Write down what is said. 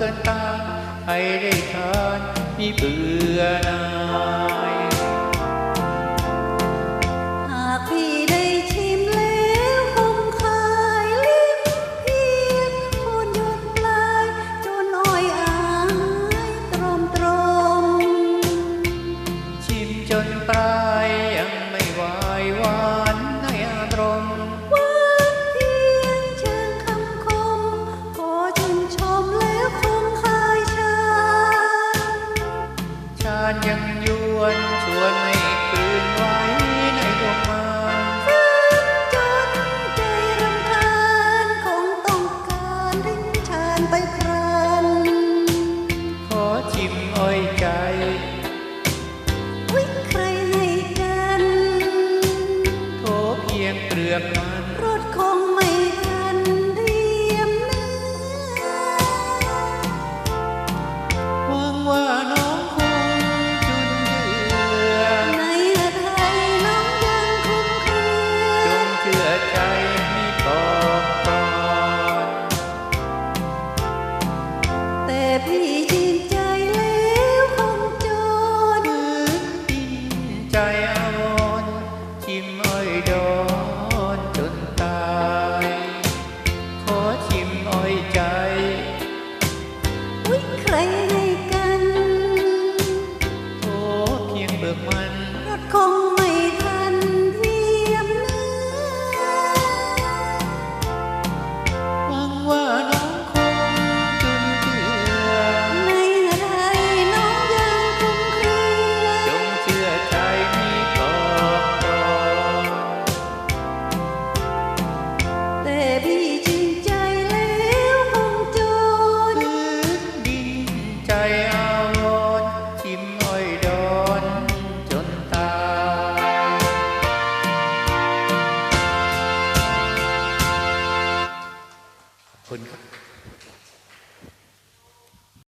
กินตาให้ได้ทานมีเบื่อนาานยังยวนชวนให้คืนไว้ในดวงมานจนใจรำคาญคงต้องการริ้งชานไปพรัน ขอชิมอ้อยใจวิ่งใครให้กัน โถเพียงเปลือกม้ อ้อยดอนจนตาย ขอชิมอ้อยใจใครให้กัน โทษเพียงเบิกมันรคง Hơn